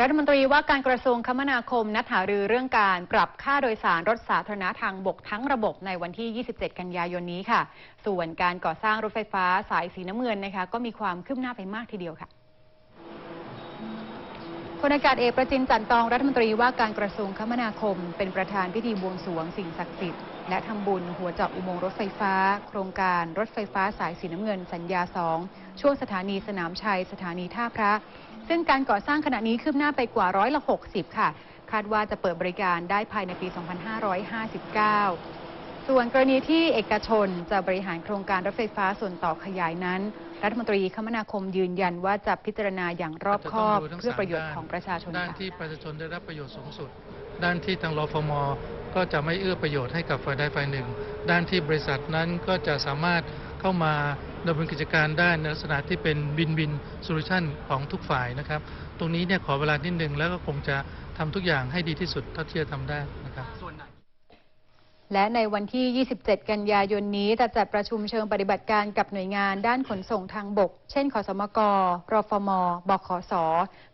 รัฐมนตรีว่าการกระทรวงคมนาคมนัดหารือเรื่องการปรับค่าโดยสารรถสาธารณะทางบกทั้งระบบในวันที่ 27 กันยายนนี้ค่ะ ส่วนการก่อสร้างรถไฟฟ้าสายสีน้ำเงินนะคะ ก็มีความคืบหน้าไปมากทีเดียวค่ะ พลอากาศเอกประจินจันตองรัฐมนตรีว่าการกระทรวงคมนาคม เป็นประธานพิธีบวงสรวงสิ่งศักดิ์สิทธิ์และทำบุญหัวเจาะอุโมงค์รถไฟฟ้า โครงการรถไฟฟ้าสายสีน้ำเงินสัญญา 2 ช่วงสถานีสนามชัย สถานีท่าพระ ซึ่งการก่อสร้างขณะนี้คืบหน้าไปกว่าร้อยละ60 ค่ะ คาดว่าจะเปิดบริการได้ภายในปี 2559 ส่วนกรณีที่เอกชนจะบริหารโครงการรถไฟฟ้าส่วนต่อขยายนั้น รัฐมนตรีคมนาคมยืนยันว่าจะพิจารณาอย่างรอบคอบจะต้งดูทั้งเพื่อสามประโยชน์ด้ของประชาชนด้านค่ะที่ประชาชนได้รับประโยชน์สูงสุด ด้านที่ทางรฟมก็จะไม่เอื้อประโยชน์ให้กับฝ่ายใดฝ่ายหนึ่ง ด้านที่บริษัทนั้นก็จะสามารถเข้ามาดำเนินกิจการได้ในลักษณะที่เป็นบินบินโซลูชันของทุกฝ่ายนะครับ ตรงนี้เนี่ยขอเวลานิดนึงแล้วก็คงจะทำทุกอย่างให้ดีที่สุดเท่าที่จะทำได้นะครับ และในวันที่ 27 กันยายนนี้จะจัดประชุมเชิงปฏิบัติการกับหน่วยงานด้านขนส่งทางบก เช่น ขสมก รฟม บขส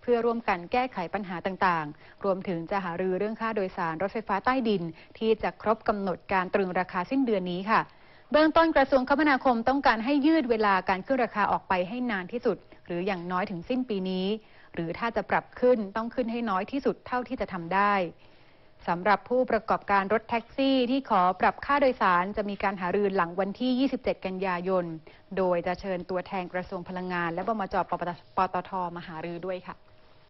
เพื่อร่วมกันแก้ไขปัญหาต่างๆ รวมถึงจะหารือเรื่องค่าโดยสารรถไฟฟ้าใต้ดิน ที่จะครบกำหนดการตรึงราคาสิ้นเดือนนี้ค่ะ เบื้องต้นกระทรวงคมนาคมต้องการให้ยืดเวลาการขึ้นราคาออกไปให้นานที่สุด หรืออย่างน้อยถึงสิ้นปีนี้ หรือถ้าจะปรับขึ้นต้องขึ้นให้น้อยที่สุดเท่าที่จะทำได้ สำหรับผู้ประกอบการรถแท็กซี่ที่ขอปรับค่าโดยสารจะมีการหารือหลังวันที่ 27 กันยายน โดยจะเชิญตัวแทนกระทรวงพลังงาน และบมจปปตปตทมาหารือด้วยค่ะ